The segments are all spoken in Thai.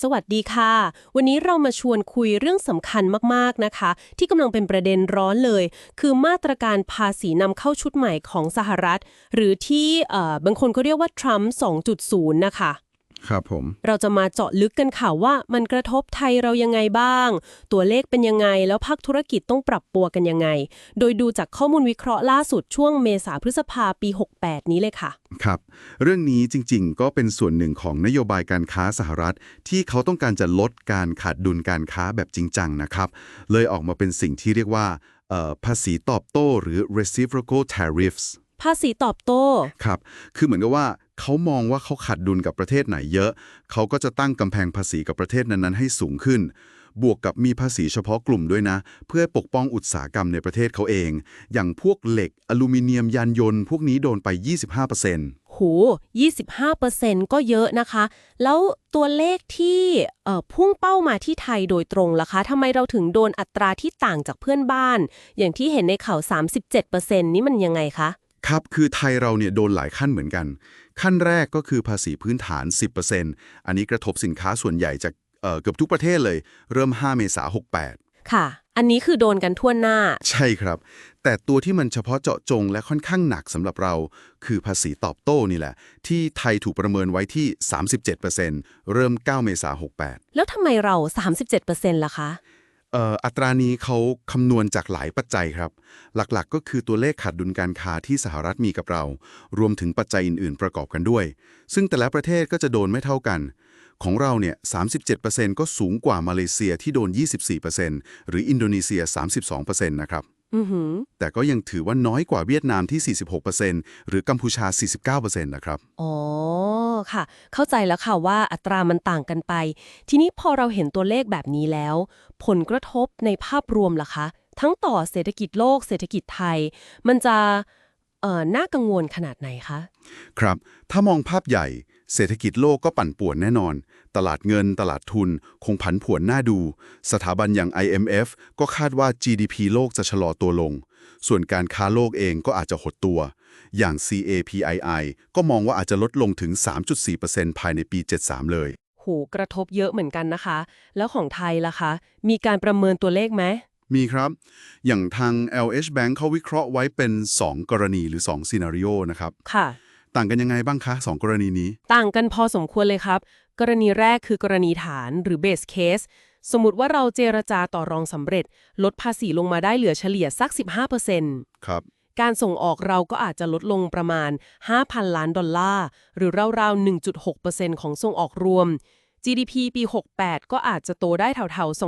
สวัสดีค่ะ วันนี้เรามาชวนคุยเรื่องสำคัญมากๆนะคะ ที่กำลังเป็นประเด็นร้อนเลย คือมาตรการภาษีนำเข้าชุดใหม่ของสหรัฐ หรือที่เอ่อบางคนก็เรียกว่าทรัมป์2.0 นะคะ ครับผม เราจะมาเจาะลึกกันค่ะว่ามันกระทบไทยเรายังไงบ้าง ตัวเลขเป็นยังไง แล้วภาคธุรกิจต้องปรับตัวกันยังไง โดยดูจากข้อมูลวิเคราะห์ล่าสุดช่วงเมษาพฤษภาปี 68 นี้เลยค่ะ ครับ เรื่องนี้จริงๆ ก็เป็นส่วนหนึ่งของนโยบายการค้าสหรัฐ ที่เขาต้องการจะลดการขาดดุลการค้าแบบจริงจังนะครับ เลยออกมาเป็นสิ่งที่เรียกว่าเอ่อภาษีตอบโต้หรือ reciprocal tariffs ภาษีตอบโต้ ครับ คือเหมือนกับว่าเขามองว่าเขาขาดดุลกับประเทศไหนเยอะ เขาก็จะตั้งกำแพงภาษีกับประเทศนั้นๆ ให้สูงขึ้น บวกกับมีภาษีเฉพาะกลุ่มด้วยนะ เพื่อปกป้องอุตสาหกรรมในประเทศเขาเอง อย่างพวกเหล็ก อลูมิเนียมยานยนต์ พวกนี้โดนไป 25%โห25%ก็เยอะนะคะ แล้วตัวเลขที่เอ่อพุ่งเป้ามาที่ไทยโดยตรงล่ะคะทำไมเราถึงโดนอัตราที่ต่างจากเพื่อนบ้าน อย่างที่เห็นในข่าว 37%นี่มันยังไงคะ ครับคือไทยเราเนี่ยโดนหลายขั้นเหมือนกัน ขั้นแรกก็คือภาษีพื้นฐาน 10%อันนี้กระทบสินค้าส่วนใหญ่จากเอ่อเกือบทุกประเทศเลย เริ่ม 5 เมษายน68 ค่ะ อันนี้คือโดนกันทั่วหน้า ใช่ครับ แต่ตัวที่มันเฉพาะเจาะจงและค่อนข้างหนักสำหรับเรา คือภาษีตอบโต้นี่แหละ ที่ไทยถูกประเมินไว้ที่ 37%เริ่ม 9 เมษายน68 แล้วทำไมเรา 37%ล่ะคะเอัตรานี้เขาคำนวณจากหลายปัจจัยครับ หลักๆก็คือตัวเลขขาดดุลการค้าที่สหรัฐมีกับเรา รวมถึงปัจจัยอื่น ๆ ประกอบกันด้วย ซึ่งแต่ละประเทศก็จะโดนไม่เท่ากัน ของเราเนี่ย 37%ก็สูงกว่ามาเลเซียที่โดน 24%หรืออินโดนีเซีย 32%นะครับ แต่ก็ยังถือว่าน้อยกว่าเวียดนามที่ 46%หรือกัมพูชา 49%นะครับ อ๋อ ค่ะ เข้าใจแล้วค่ะว่าอัตรามันต่างกันไป ทีนี้พอเราเห็นตัวเลขแบบนี้แล้ว ผลกระทบในภาพรวมล่ะคะ ทั้งต่อเศรษฐกิจโลก เศรษฐกิจไทย มันจะเอ่อน่ากังวลขนาดไหนคะ ครับ ถ้ามองภาพใหญ่ เศรษฐกิจโลกก็ปั่นป่วนแน่นอน ตลาดเงิน ตลาดทุน คงผันผวนน่าดู สถาบันอย่าง IMF ก็คาดว่า GDP โลกจะชะลอตัวลง ส่วนการค้าโลกเองก็อาจจะหดตัว อย่าง CAPII ก็มองว่าอาจจะลดลงถึง 3.4%ภายในปี 73 เลยโหกระทบเยอะเหมือนกันนะคะ แล้วของไทยล่ะคะ มีการประเมินตัวเลขไหมมีครับ อย่างทาง LH Bank เขาวิเคราะห์ไว้เป็น 2 กรณีหรือ2ซีนารีโอนะครับ ค่ะ ต่างกันยังไงบ้างคะ2กรณีนี้ ต่างกันพอสมควรเลยครับ กรณีแรกคือกรณีฐานหรือ base case สมมติว่าเราเจรจาต่อรองสำเร็จ ลดภาษีลงมาได้เหลือเฉลี่ยสัก 15%ครับ การส่งออกเราก็อาจจะลดลงประมาณ 5,000 ล้านดอลลาร์ หรือราวๆ 1.6%ของส่งออกรวม GDP ปี 68 ก็อาจจะโตได้แถวๆ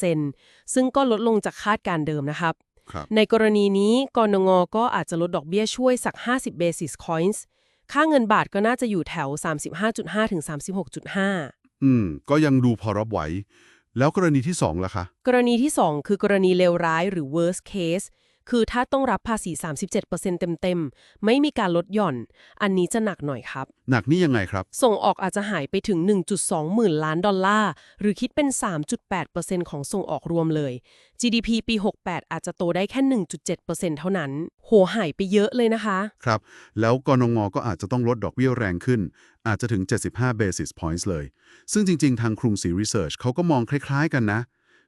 2.3%ซึ่งก็ลดลงจากคาดการณ์เดิมนะครับครับ ในกรณีนี้กนงก็อาจจะลดดอกเบี้ยช่วยสัก 50 basis points ค่าเงินบาทก็น่าจะอยู่แถว 35.5 ถึง 36.5 อืม ก็ยังดูพอรับไหว แล้วกรณีที่2ล่ะคะ กรณีที่ 2 คือกรณีเลวร้ายหรือ worst case คือถ้าต้องรับภาษี 37%เต็มๆ ไม่มีการลดหย่อน อันนี้จะหนักหน่อยครับ หนักนี่ยังไงครับ ส่งออกอาจจะหายไปถึง 1.2 หมื่นล้านดอลลาร์ หรือคิดเป็น 3.8%ของส่งออกรวมเลย GDP ปี 68 อาจจะโตได้แค่ 1.7%เท่านั้น โหหายไปเยอะเลยนะคะ ครับ แล้วกนงก็อาจจะต้องลดดอกเบี้ยแรงขึ้น อาจจะถึง 75 basis points เลย ซึ่งจริง ๆ ทางกรุงศรีรีเสิร์ชเขาก็มองคล้าย ๆ กันนะ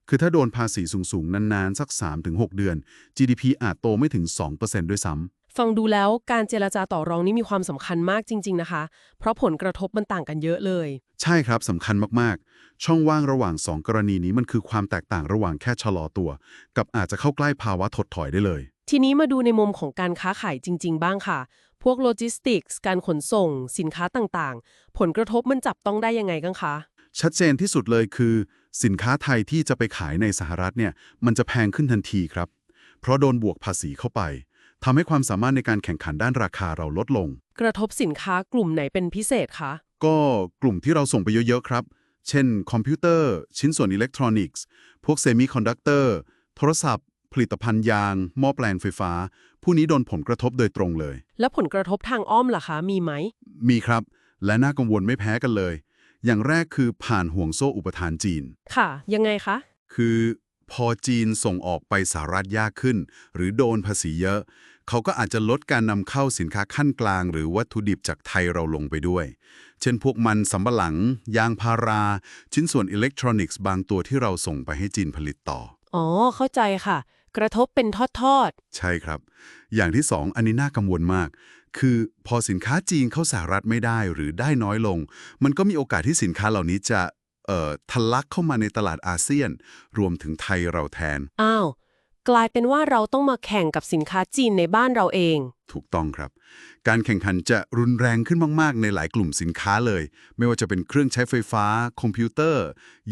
คือถ้าโดนภาษีสูงๆ นานๆ สัก 3-6 เดือน GDP อาจโตไม่ถึง 2%ด้วยซ้ำฟังดูแล้วการเจรจาต่อรองนี้มีความสำคัญมากจริง ๆ นะคะ เพราะผลกระทบมันต่างกันเยอะเลย ใช่ครับสำคัญมากๆ ช่องว่างระหว่าง 2 กรณีนี้มันคือความแตกต่างระหว่างแค่ชะลอตัว กับอาจจะเข้าใกล้ภาวะถดถอยได้เลย ทีนี้มาดูในมุมของการค้าขายจริง ๆ บ้างค่ะ พวกโลจิสติกส์การขนส่ง สินค้าต่างๆ ผลกระทบมันจับต้องได้ยังไงกันคะ ชัดเจนที่สุดเลยคือ สินค้าไทยที่จะไปขายในสหรัฐเนี่ยมันจะแพงขึ้นทันทีครับ เพราะโดนบวกภาษีเข้าไปทำให้ความสามารถในการแข่งขันด้านราคาเราลดลง กระทบสินค้ากลุ่มไหนเป็นพิเศษคะ ก็กลุ่มที่เราส่งไปเยอะๆครับ เช่น คอมพิวเตอร์ ชิ้นส่วนอิเล็กทรอนิกส์ พวกเซมิคอนดักเตอร์ โทรศัพท์ ผลิตภัณฑ์ยาง หม้อแปลงไฟฟ้า ผู้นี้โดนผลกระทบโดยตรงเลย แล้วผลกระทบทางอ้อมล่ะคะ มีไหม มีครับ และน่ากังวลไม่แพ้กันเลย อย่างแรกคือผ่านห่วงโซ่อุปทานจีน ค่ะ ยังไงคะ คือพอจีนส่งออกไปสหรัฐยากขึ้น หรือโดนภาษีเยอะ เขาก็อาจจะลดการนำเข้าสินค้าขั้นกลาง หรือวัตถุดิบจากไทยเราลงไปด้วย เช่นพวกมันสำปะหลัง ยางพารา ชิ้นส่วนอิเล็กทรอนิกส์บางตัวที่เราส่งไปให้จีนผลิตต่อ อ๋อ เข้าใจค่ะ กระทบเป็นทอดใช่ครับ อย่างที่สองอันนี้น่ากังวลมาก คือพอสินค้าจีนเข้าสหรัฐไม่ได้หรือได้น้อยลง มันก็มีโอกาสที่สินค้าเหล่านี้จะเอ่อทะลักเข้ามาในตลาดอาเซียน รวมถึงไทยเราแทนๆอ้าว กลายเป็นว่าเราต้องมาแข่งกับสินค้าจีนในบ้านเราเอง ถูกต้องครับ การแข่งขันจะรุนแรงขึ้นมาก ๆ ในหลายกลุ่มสินค้าเลย ไม่ว่าจะเป็นเครื่องใช้ไฟฟ้า คอมพิวเตอร์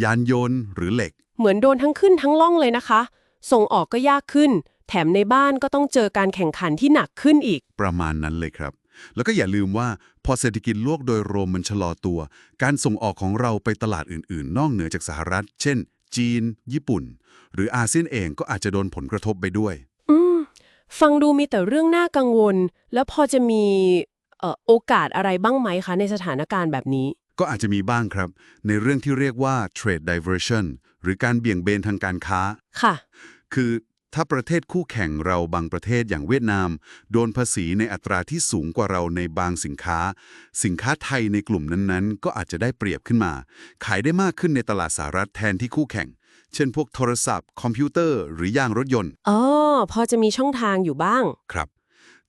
ยานยนต์ หรือเหล็ก เหมือนโดนทั้งขึ้นทั้งล่องเลยนะคะ ส่งออกก็ยากขึ้น แถมในบ้านก็ต้องเจอการแข่งขันที่หนักขึ้นอีก ประมาณนั้นเลยครับ แล้วก็อย่าลืมว่าพอเศรษฐกิจโลกโดยรวมมันชะลอตัว การส่งออกของเราไปตลาดอื่น ๆ นอกเหนือจากสหรัฐ เช่น จีน ญี่ปุ่น หรืออาเซียนเองก็อาจจะโดนผลกระทบไปด้วย อืม ฟังดูมีแต่เรื่องน่ากังวล แล้วพอจะมีเอ่อโอกาสอะไรบ้างไหมคะ ในสถานการณ์แบบนี้ ก็อาจจะมีบ้างครับ ในเรื่องที่เรียกว่า trade diversion หรือการเบี่ยงเบนทางการค้า ค่ะ คือ ถ้าประเทศคู่แข่งเราบางประเทศอย่างเวียดนาม โดนภาษีในอัตราที่สูงกว่าเราในบางสินค้า สินค้าไทยในกลุ่มนั้นๆ ก็อาจจะได้เปรียบขึ้นมา ขายได้มากขึ้นในตลาดสหรัฐแทนที่คู่แข่ง เช่นพวกโทรศัพท์ คอมพิวเตอร์ หรือยางรถยนต์อ๋อพอจะมีช่องทางอยู่บ้างครับ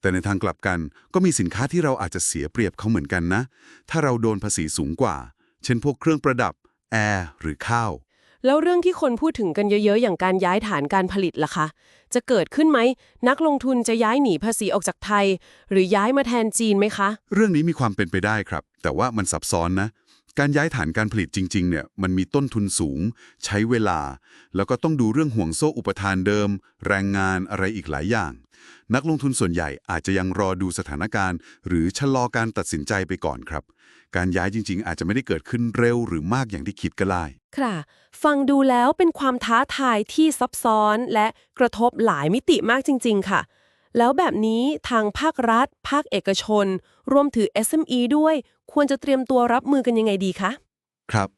แต่ในทางกลับกันก็มีสินค้าที่เราอาจจะเสียเปรียบเขาเหมือนกันนะ ถ้าเราโดนภาษีสูงกว่า เช่นพวกเครื่องประดับแอร์หรือข้าว แล้วเรื่องที่คนพูดถึงกันเยอะๆ อย่างการย้ายฐานการผลิตล่ะคะ จะเกิดขึ้นไหม นักลงทุนจะย้ายหนีภาษีออกจากไทย หรือย้ายมาแทนจีนไหมคะ เรื่องนี้มีความเป็นไปได้ครับ แต่ว่ามันซับซ้อนนะ การย้ายฐานการผลิตจริงๆ เนี่ย มันมีต้นทุนสูง ใช้เวลา แล้วก็ต้องดูเรื่องห่วงโซ่อุปทานเดิม แรงงานอะไรอีกหลายอย่าง นักลงทุนส่วนใหญ่อาจจะยังรอดูสถานการณ์ หรือชะลอการตัดสินใจไปก่อนครับ การย้ายจริง ๆ อาจจะไม่ได้เกิดขึ้นเร็วหรือมากอย่างที่คิดก็ได้ค่ะ ฟังดูแล้วเป็นความท้าทายที่ซับซ้อนและกระทบหลายมิติมากจริง ๆ ค่ะ แล้วแบบนี้ทางภาครัฐ ภาคเอกชน รวมถึง SME ด้วย ควรจะเตรียมตัวรับมือกันยังไงดีคะครับ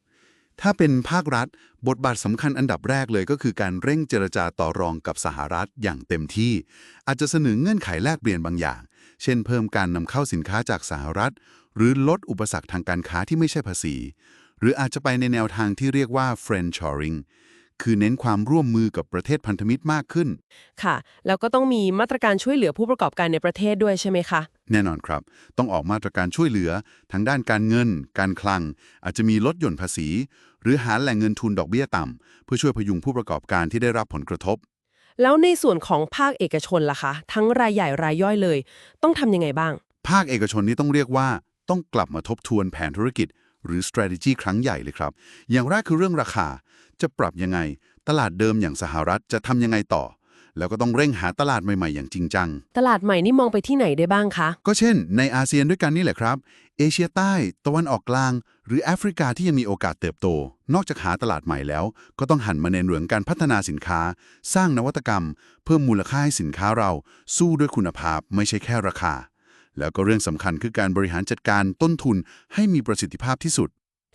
ถ้าเป็นภาครัฐ บทบาทสำคัญอันดับแรกเลยก็คือการเร่งเจรจาต่อรองกับสหรัฐอย่างเต็มที่ อาจจะเสนอเงื่อนไขแลกเปลี่ยนบางอย่าง เช่นเพิ่มการนำเข้าสินค้าจากสหรัฐ หรือลดอุปสรรคทางการค้าที่ไม่ใช่ภาษี หรืออาจจะไปในแนวทางที่เรียกว่า friendshoring คือเน้นความร่วมมือกับประเทศพันธมิตรมากขึ้น ค่ะ แล้วก็ต้องมีมาตรการช่วยเหลือผู้ประกอบการในประเทศด้วยใช่ไหมคะ แน่นอนครับ ต้องออกมาตรการช่วยเหลือทางด้านการเงิน การคลัง อาจจะมีลดหย่อนภาษี หรือหาแหล่งเงินทุนดอกเบี้ยต่ำเพื่อช่วยพยุงผู้ประกอบการที่ได้รับผลกระทบ แล้วในส่วนของภาคเอกชนล่ะคะ ทั้งรายใหญ่รายย่อยเลย ต้องทำยังไงบ้าง ภาคเอกชนนี่ต้องเรียกว่าต้องกลับมาทบทวนแผนธุรกิจ หรือ strategy ครั้งใหญ่เลยครับ อย่างแรกคือเรื่องราคา จะปรับยังไง ตลาดเดิมอย่างสหรัฐจะทำยังไงต่อ แล้วก็ต้องเร่งหาตลาดใหม่ๆอย่างจริงจัง ตลาดใหม่นี่มองไปที่ไหนได้บ้างคะ ก็เช่น ในอาเซียนด้วยกันนี่แหละครับ เอเชียใต้ ตะวันออกกลาง หรือแอฟริกาที่ยังมีโอกาสเติบโต นอกจากหาตลาดใหม่แล้ว ก็ต้องหันมาเน้นเรื่องการพัฒนาสินค้า สร้างนวัตกรรม เพิ่มมูลค่าให้สินค้าเรา สู้ด้วยคุณภาพไม่ใช่แค่ราคา แล้วก็เรื่องสำคัญคือการบริหารจัดการต้นทุนให้มีประสิทธิภาพที่สุด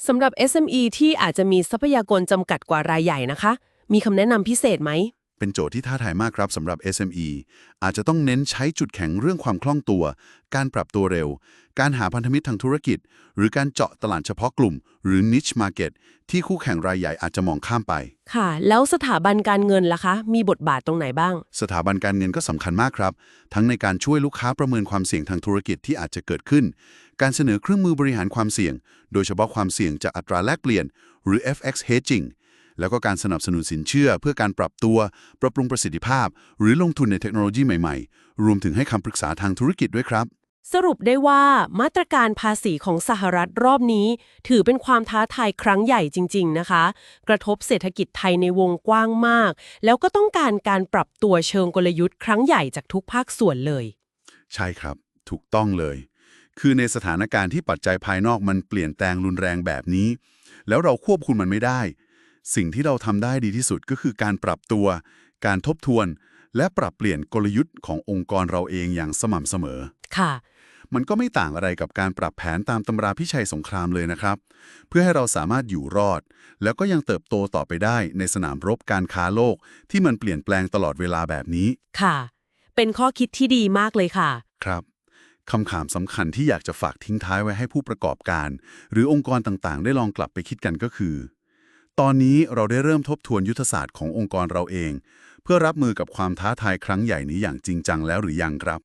สำหรับ SME ที่อาจจะมีทรัพยากรจำกัดกว่ารายใหญ่นะคะ มีคำแนะนำพิเศษไหม เป็นโจทย์ที่ท้าทายมากครับสำหรับ SME อาจจะต้องเน้นใช้จุดแข็งเรื่องความคล่องตัว การปรับตัวเร็ว การหาพันธมิตรทางธุรกิจ หรือการเจาะตลาดเฉพาะกลุ่ม หรือ niche market ที่คู่แข่งรายใหญ่อาจจะมองข้ามไป ค่ะ แล้วสถาบันการเงินล่ะคะ มีบทบาทตรงไหนบ้าง สถาบันการเงินก็สำคัญมากครับ ทั้งในการช่วยลูกค้าประเมินความเสี่ยงทางธุรกิจที่อาจจะเกิดขึ้น การเสนอเครื่องมือบริหารความเสี่ยง โดยเฉพาะความเสี่ยงจากอัตราแลกเปลี่ยน หรือ FX hedging แล้วก็การสนับสนุนสินเชื่อ เพื่อการปรับตัว ปรับปรุงประสิทธิภาพ หรือลงทุนในเทคโนโลยีใหม่ๆ รวมถึงให้คำปรึกษาทางธุรกิจด้วยครับ สรุปได้ว่ามาตรการภาษีของสหรัฐรอบนี้ ถือเป็นความท้าทายครั้งใหญ่จริง ๆ นะคะ กระทบเศรษฐกิจไทยในวงกว้างมาก แล้วก็ต้องการการปรับตัวเชิงกลยุทธ์ครั้งใหญ่จากทุกภาคส่วนเลย ใช่ครับ ถูกต้องเลย คือในสถานการณ์ที่ปัจจัยภายนอกมันเปลี่ยนแปลงรุนแรงแบบนี้ แล้วเราควบคุมมันไม่ได้ สิ่งที่เราทำได้ดีที่สุดก็คือการปรับตัว การทบทวน และปรับเปลี่ยนกลยุทธ์ขององค์กรเราเองอย่างสม่ำเสมอ ค่ะ มันก็ไม่ต่างอะไรกับการปรับแผนตามตำราพิชัยสงครามเลยนะครับ เพื่อให้เราสามารถอยู่รอด แล้วก็ยังเติบโตต่อไปได้ในสนามรบการค้าโลกที่มันเปลี่ยนแปลงตลอดเวลาแบบนี้ ค่ะ เป็นข้อคิดที่ดีมากเลยค่ะ ครับคำถามสำคัญที่อยากจะฝากทิ้งท้ายไว้ให้ผู้ประกอบการ หรือองค์กรต่างๆ ได้ลองกลับไปคิดกันก็คือ ตอนนี้เราได้เริ่มทบทวนยุทธศาสตร์ขององค์กรเราเอง เพื่อรับมือกับความท้าทายครั้งใหญ่นี้อย่างจริงจังแล้วหรือยังครับ